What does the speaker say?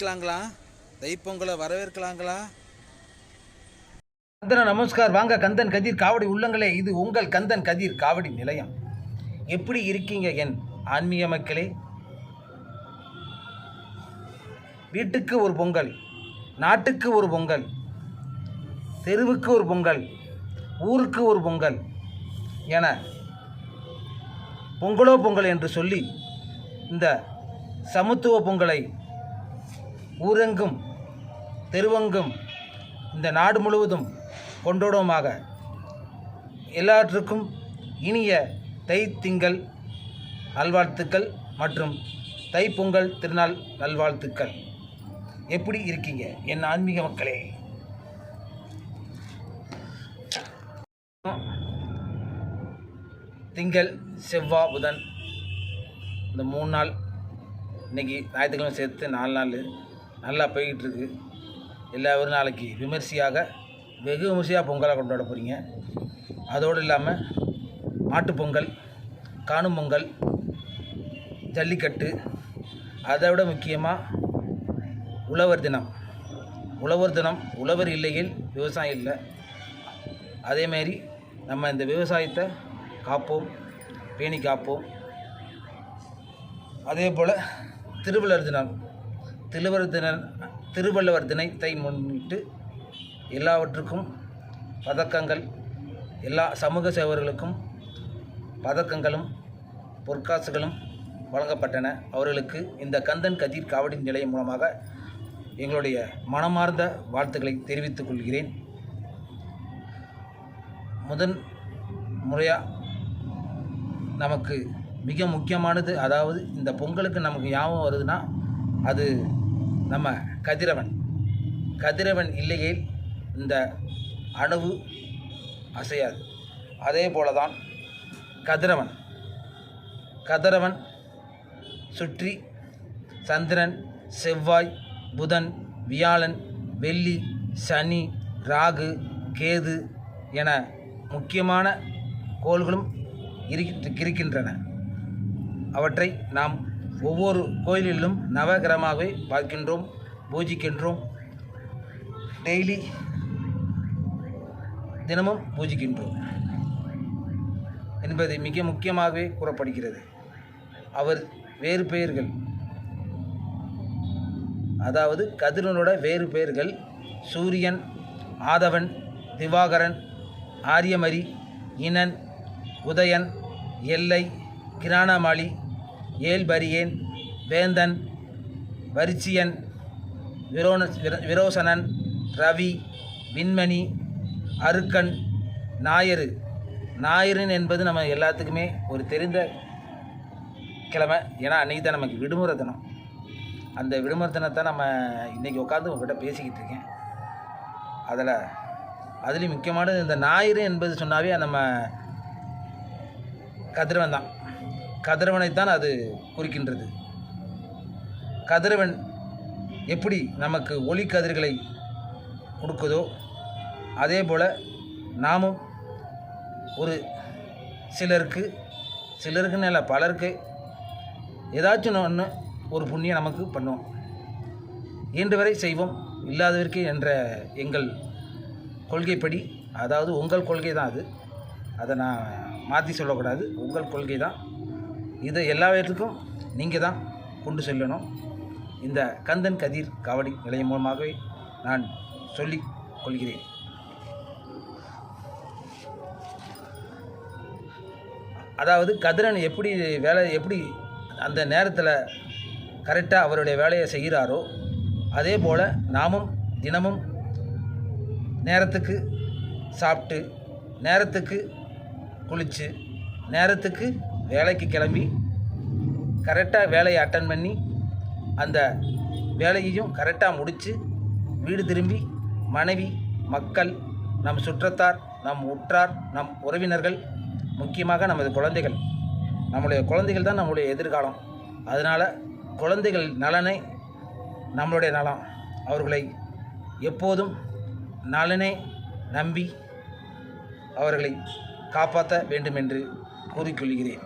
ஆரம்பிக்கலாங்களா தைப்பொங்கலை வரவேற்கலாங்களா? கந்தன நமஸ்கார். வாங்க கந்தன் கதிர் காவடி உள்ளங்களே. இது உங்கள் கந்தன் கதிர் காவடி நிலையம். எப்படி இருக்கீங்க என் ஆன்மீக மக்களே? வீட்டுக்கு ஒரு பொங்கல் நாட்டுக்கு ஒரு பொங்கல் தெருவுக்கு ஒரு பொங்கல் ஊருக்கு ஒரு பொங்கல் என பொங்கலோ பொங்கல் என்று சொல்லி இந்த சமத்துவ பொங்கலை ஊரெங்கும் தெருவெங்கும் இந்த நாடு முழுவதும் கொண்டாடுவோமாக. எல்லாற்றுக்கும் இனிய தை திங்கள் நல்வாழ்த்துக்கள் மற்றும் தைப்பொங்கல் திருநாள் நல்வாழ்த்துக்கள். எப்படி இருக்கீங்க என் ஆன்மீக மக்களே? திங்கள் செவ்வா புதன். இந்த மூணு நாள் இன்னைக்கு ஞாயிற்றுக்கிழமை சேர்த்து நாலு நாள் நல்லா போய்கிட்டுருக்கு எல்லாரும் நாளைக்கு விமர்சையாக வெகு விமர்சையாக பொங்கலாக கொண்டாட போகிறீங்க அதோடு இல்லாமல் மாட்டுப்பொங்கல் காணும் பொங்கல் ஜல்லிக்கட்டு அதை விட முக்கியமாக உழவர் தினம். உழவர் தினம் உழவர் இல்லையில் விவசாயம் இல்லை. அதேமாரி நம்ம இந்த விவசாயத்தை காப்போம் பேணி காப்போம். அதே போல் திருவள்ளுவர் தினம். திருவர் தின திருவள்ளுவர் தினத்தை முன்னிட்டு எல்லாவற்றுக்கும் பதக்கங்கள் எல்லா சமூக சேவர்களுக்கும் பதக்கங்களும் பொற்காசுகளும் வழங்கப்பட்டன. அவர்களுக்கு இந்த கந்தன் கதிர் காவடி நிலையம் மூலமாக எங்களுடைய மனமார்ந்த வாழ்த்துக்களை தெரிவித்துக் கொள்கிறேன். முதன் முறையாக நமக்கு மிக முக்கியமானது அதாவது இந்த பொங்கலுக்கு நமக்கு ஞாபகம் வருதுன்னா அது நம்ம கதிரவன். கதிரவன் இல்லையே இந்த அணுவு அசையாது. அதே போல தான் கதிரவன். கதிரவன் சுற்றி சந்திரன் செவ்வாய் புதன் வியாழன் வெள்ளி சனி ராகு கேது என முக்கியமான கோள்களும் இருக்கின்றன. அவற்றை நாம் ஒவ்வொரு கோயிலிலும் நவகிரகமாகவே பார்க்கின்றோம் பூஜிக்கின்றோம். டெய்லி தினமும் பூஜிக்கின்றோம் என்பது மிக முக்கியமாகவே கூறப்படுகிறது. அவர் வேறு பெயர்கள் அதாவது கதிரனோட வேறு பெயர்கள் சூரியன் ஆதவன் திவாகரன் ஆரியமரி இனன் உதயன் எல்லை கிராணமாளி ஏல்பரியன் வேந்தன் வரிச்சியன் விரோன விர- விரோசனன் ரவி விண்மணி அருக்கன் ஞாயிறு ஞாயிறுன்னு என்பது நம்ம எல்லாத்துக்குமே ஒரு தெரிந்த கிழமை. ஏன்னா அன்றைக்கி தான் நமக்கு விடுமுறை தினம். அந்த விடுமுறை தினத்தை நம்ம இன்றைக்கி உட்காந்து உங்கள்கிட்ட பேசிக்கிட்டு இருக்கேன். அதில் அதுலேயும் முக்கியமானது இந்த ஞாயிறு என்பது சொன்னாவே நம்ம கதிரவன் தான். கதிரவனைத்தான் அது குறிக்கின்றது. கதிரவன் எப்படி நமக்கு ஒளி கதிர்களை கொடுக்குதோ அதே போல் நாமும் ஒரு சிலருக்கு சிலருக்குன்னு இல்லை பலருக்கு ஏதாச்சும் ஒன்று ஒரு புண்ணியம் நமக்கு பண்ணுவோம். இன்று வரை செய்வோம் இல்லாதவருக்கு என்ற எங்கள் கொள்கைப்படி அதாவது உங்கள் கொள்கை தான் அது. அதை நான் மாற்றி சொல்லக்கூடாது. உங்கள் கொள்கை தான் இதை எல்லாவற்றுக்கும் நீங்கள் தான் கொண்டு செல்லணும். இந்த கந்தன் கதிர் காவடி நிலையம் மூலமாகவே நான் சொல்லிக் கொள்கிறேன். அதாவது கதிரன் எப்படி வேலை எப்படி அந்த நேரத்தில் கரெக்டாக அவருடைய வேலையை செய்கிறாரோ அதே போல் நாமும் தினமும் நேரத்துக்கு சாப்பிட்டு நேரத்துக்கு குளித்து நேரத்துக்கு வேலைக்கு கிளம்பி கரெக்டாக வேலையை அட்டன் பண்ணி அந்த வேலையையும் கரெக்டாக முடித்து வீடு திரும்பி மனைவி மக்கள் நம் சுற்றத்தார் நம் உற்றார் நம் உறவினர்கள் முக்கியமாக நமது குழந்தைகள். நம்முடைய குழந்தைகள் தான் நம்முடைய எதிர்காலம். அதனால் குழந்தைகள் நலனை நம்மளுடைய நலம். அவர்களை எப்போதும் நலனை நம்பி அவர்களை காப்பாற்ற வேண்டும் என்று கூறிக்கொள்கிறேன்.